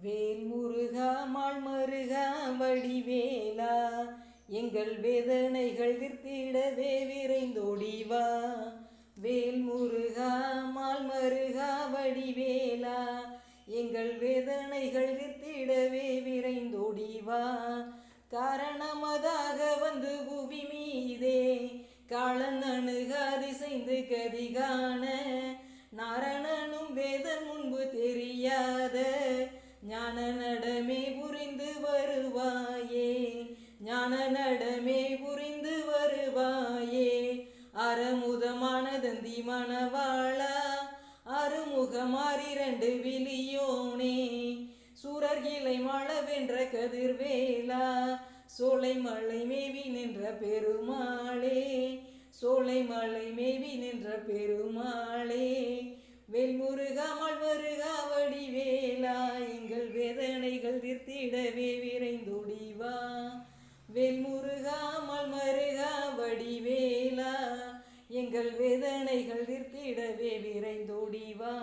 வேல் முருகா mall மருகா வடிவேலா எங்கள் வேதனைகள் தீர்த்திடவே விரைந்தோடிவா வேல் முருகா மால் மருகா வடிவேலா எங்கள் வேதனைகள் தீர்த்திடவே விரைந்தோடி வா. காரணமதாக வந்து புவி மீதே காலன் அணுகாதிசைந்து கதிகான நாரணனும் வேதன் முன்பு தெரியாத ஞான நடமே புரிந்து வருவாயே ஞான நடமே புரிந்து வருவாயே. அறமுதமான தந்தி மணவாளா அறுமுகமாறிரண்டு விழியோனே. மாழ வென்ற கதிர்வேலா சோலை மலை மேவி நின்ற பெருமாளே. சோலை மலை மேவி நின்ற பெருமாளே. வெல்முருகா வேதனைகள் தீர்த்திடவே விரைந்தோடி வா வெல்முருகா மல்மருகா வடிவேலா எங்கள் வேதனைகள் தீர்த்திடவே விரைந்தோடிவா.